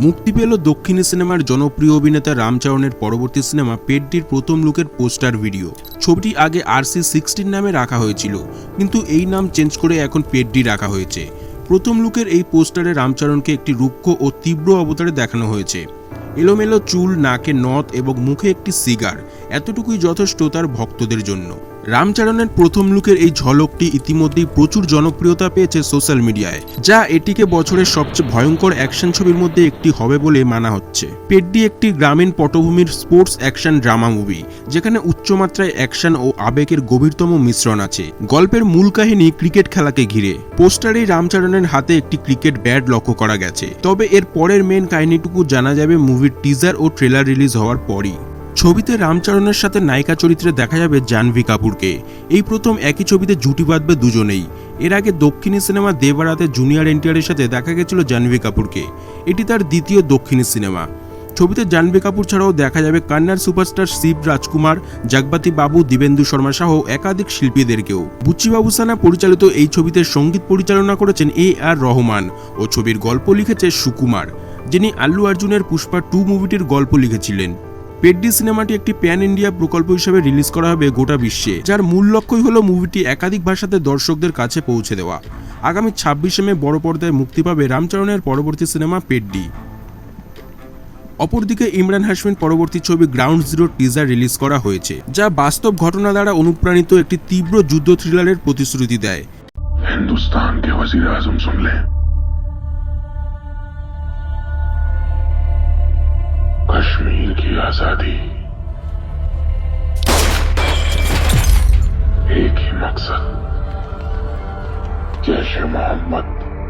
মুক্তি পেল দক্ষিণী সিনেমার জনপ্রিয় অভিনেতা রামচরণের পরবর্তী সিনেমা পেডডির প্রথম লুকের পোস্টার ভিডিও। ছবিটি আগে আরসি সিক্সটিন নামে রাখা হয়েছিল, কিন্তু এই নাম চেঞ্জ করে এখন পেডডি রাখা হয়েছে। প্রথম লুকের এই পোস্টারে রামচরণকে একটি রুক্ষ ও তীব্র অবতারে দেখানো হয়েছে। এলোমেলো চুল, নাকে নথ এবং মুখে একটি সিগার, এতটুকুই যথেষ্ট তার ভক্তদের জন্য। রামচরণের প্রথম লুকের এই ঝলকটি ইতিমধ্যেই প্রচুর জনপ্রিয়তা পেয়েছে সোশ্যাল মিডিয়ায়, যা এটিকে বছরের সবচেয়ে ভয়ঙ্কর অ্যাকশন ছবির মধ্যে একটি হবে বলে মানা হচ্ছে। পেড্ডি একটি গ্রামীণ পটভূমির স্পোর্টস অ্যাকশন ড্রামা মুভি, যেখানে উচ্চমাত্রায় অ্যাকশন ও আবেগের গভীরতম মিশ্রণ আছে। গল্পের মূল কাহিনী ক্রিকেট খেলাকে ঘিরে। পোস্টারেই রামচরণের হাতে একটি ক্রিকেট ব্যাট লক্ষ্য করা গেছে। তবে এর পরের মেন কাহিনীটুকু জানা যাবে মুভির টিজার ও ট্রেলার রিলিজ হওয়ার পরই। ছবিতে রামচরণের সাথে নায়িকা চরিত্রে দেখা যাবে জাহ্নবী কাপুরকে। এই প্রথম একই ছবিতে জুটি বাঁধবে দুজনেই। এর আগে দক্ষিণী সিনেমা দেবারাতে জুনিয়র এনটিআরের সাথে দেখা গেছিল জাহ্নবী কাপুরকে। এটি তার দ্বিতীয় দক্ষিণী সিনেমা। ছবিতে জাহ্নবী কাপুর ছাড়াও দেখা যাবে কান্নার সুপারস্টার শিব রাজকুমার, জাগবাতি বাবু দিবেন্দু শর্মা সহ একাধিক শিল্পীদেরকেও। বুচ্চিবাবু সানা পরিচালিত এই ছবিতে সংগীত পরিচালনা করেছেন এ আর রহমান ও ছবির গল্প লিখেছে সুকুমার, যিনি আল্লু অর্জুনের পুষ্পা টু মুভিটির গল্প লিখেছিলেন। পেড্ডি সিনেমাটি একটি প্যান ইন্ডিয়া প্রকল্প হিসেবে রিলিজ করা হবে গোটা বিশ্বে, যার মূল লক্ষ্যই হলো মুভিটি একাধিক ভাষাতে দর্শকদের কাছে পৌঁছে দেওয়া। আগামী ছাব্বিশে মে বড় পর্দায় মুক্তি পাবে রামচরণের পরবর্তী সিনেমা পেড্ডি। অপরদিকে ইমরান হাসমিন পরবর্তী ছবি গ্রাউন্ড জিরো টিজার রিলিজ করা হয়েছে, যা বাস্তব ঘটনা দ্বারা অনুপ্রাণিত একটি তীব্র যুদ্ধ থ্রিলারের প্রতিশ্রুতি দেয়। হিন্দুস্তান কে कश्मीर की आजादी एक ही मकसद जैश मोहम्मद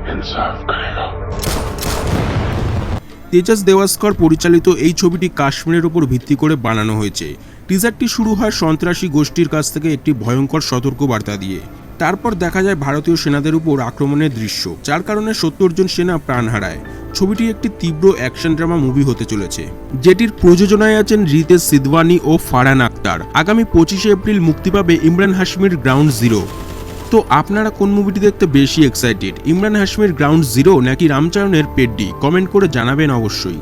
इंसाफ करेगा তেজাস দেওয়াস্কর পরিচালিত এই ছবিটি কাশ্মীরের উপর ভিত্তি করে বানানো হয়েছে টিজারটি শুরু হয় সন্ত্রাসী গোষ্ঠীর কাছ থেকে একটি ভয়ঙ্কর সতর্কবার্তা দিয়ে তারপর দেখা যায় ভারতীয় সেনাদের উপর আক্রমণের দৃশ্য, যার কারণে সত্তর জন সেনা প্রাণ হারায়। ছবিটি একটি তীব্র অ্যাকশন ড্রামা মুভি হতে চলেছে। যেটির প্রযোজনায় আছেন রিতেশ সিদওয়ানি ও ফারহান আক্তার। আগামী পঁচিশে এপ্রিল মুক্তি পাবে ইমরান হাসমির গ্রাউন্ড জিরো। তো আপনারা কোন মুভিটি দেখতে বেশি এক্সাইটেড ইমরান হাসমির গ্রাউন্ড জিরো নাকি রামচরণের পেডডি? কমেন্ট করে জানাবেন অবশ্যই।